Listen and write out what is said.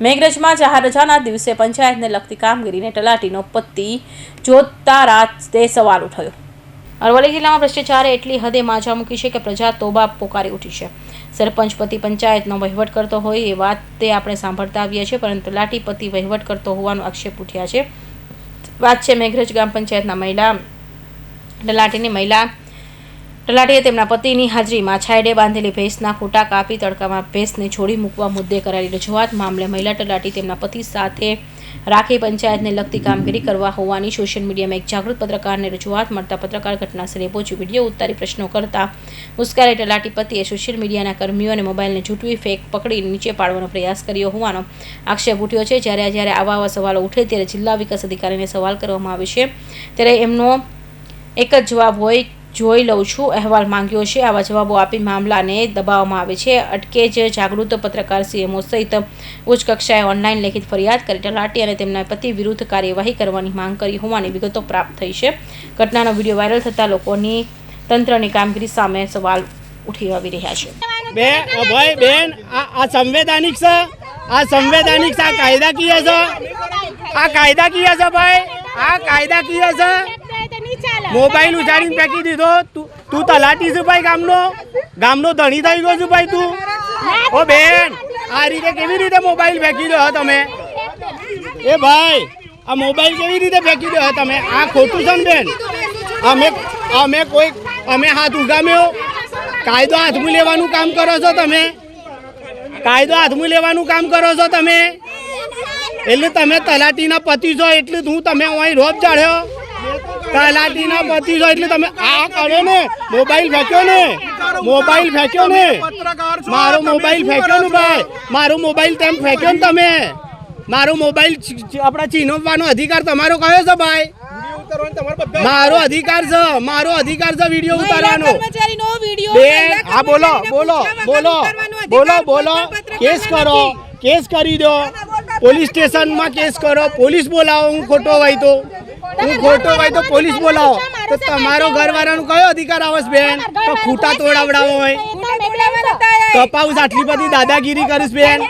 મેઘરજમાં જાહેર રજાના દિવસે પંચાયતને લગતી કામગીરીને તલાટીનો પત્તી જોતા રાત તે સવાલ ઉઠ્યો. અરવલ્લી જિલ્લામાં ભ્રષ્ટાચારે એટલી હદે માજા મૂકી છે કે પ્રજા તોબા પોકારી ઉઠી છે. સરપંચ પતિ પંચાયતનો વહીવટ કરતો હોય એ વાત તે આપણે સાંભળતા આવીએ છીએ, પરંતુ તલાટી પતિ વહીવટ કરતો હોવાનો આક્ષેપ ઉઠ્યા છે. વાત છે મેઘરજ ગ્રામ પંચાયતના મહિલા, તલાટીની મહિલા તલાટીએ તેમના પતિની હાજરીમાં છાયડે બાંધેલી ભેંસના ખોટા કાપી તડકામાં ભેંસને છોડી મૂકવા મુદ્દે કરાયેલી રજૂઆત. મામલે મહિલા તલાટી તેમના પતિ સાથે રાખી પંચાયતને લગતી કામગીરી કરવા હોવાની સોશિયલ મીડિયામાં એક જાગૃત પત્રકારને રજૂઆત મળતા પત્રકાર ઘટનાસ્થળે પહોંચી વીડિયો ઉતારી પ્રશ્નો કરતા મુસ્કારે તલાટી પતિએ સોશિયલ મીડિયાના કર્મીઓ અને મોબાઈલને જૂટવી ફેક પકડી નીચે પાડવાનો પ્રયાસ કર્યો હોવાનો આક્ષેપ ઉઠ્યો છે. જ્યારે જ્યારે આવા આવા સવાલો ઉઠે ત્યારે જિલ્લા વિકાસ અધિકારીને સવાલ કરવામાં આવે છે. ત્યારે એમનો એક જ જવાબ હોય જોઈ લઉં છું. અહેવાલ માંગ્યો છે. આવા જવાબો આપી મામલાને દબાવવામાં આવે છે. અટકે જ જાગૃત પત્રકાર સીએમઓ સહિત ઉચ્ચ કક્ષાએ ઓનલાઈન લેખિત ફરિયાદ કરી તલાટી અને તેમના પતિ વિરુદ્ધ કાર્યવાહી કરવાની માંગ કરી હોવાની વિગતો પ્રાપ્ત થઈ છે. ઘટનાનો વીડિયો વાયરલ થતાં લોકોની તંત્રની કામગીરી સામે સવાલ ઉઠી આવી રહ્યા છે. બે ભાઈ, બેન, આ સંવૈધાનિક છે? આ સંવૈધાનિક છે? આ કાયદાકીય છે? આ કાયદાકીય છે, ભાઈ? આ કાયદાકીય છે? મોબાઈલ ઉજાડીને ફેંકી દીધો. તું તું તલાટી છું ભાઈ ગામનો. ગામનો ધણી થઈ ગયો છું ભાઈ તું. ઓ બેન આ રીતે કેવી રીતે મોબાઈલ ફેંકી દો તમે? એ ભાઈ આ મોબાઈલ કેવી રીતે ફેંકી દો તમે? આ ખોટું છે ને બેન? અમે અમે કોઈ અમે હાથ ઉગામ્યો. કાયદો હાથમાં લેવાનું કામ કરો છો તમે? કાયદો હાથમાં લેવાનું કામ કરો છો તમે? એટલે તમે તલાટીના પતિ છો એટલે હું તમે અહીં રોપ ચાડ્યો તલાટીના પતિ છો એટલે તમે આ કરો ને. મોબાઈલ ફેંક્યો ને. મોબાઈલ ફેંક્યો ને. મારો મોબાઈલ ફેંક્યો ને ભાઈ. મારો મોબાઈલ તેમ ફેંક્યો ને તમે. મારો મોબાઈલ આપણા ચીનવવાનો અધિકાર તમારો કયો છે ભાઈ? મારો અધિકાર છે મારો અધિકાર છે વીડિયો ઉતારવાનો. હા બોલો બોલો બોલો બોલો બોલો કેસ કરો કેસ કરી દો. પોલીસ સ્ટેશનમાં કેસ કરો. પોલીસ બોલાવો હું ખોટો હોય તો. હું ખોટો હોય તો પોલીસ બોલાવો. તો તમારો ઘરવાળાનો કયો અધિકાર આવસ બેન? તો ખૂટા તોડાવડાવો હોય. કપાઉસ આટલી બધી દાદાગીરી કરીશ બેન.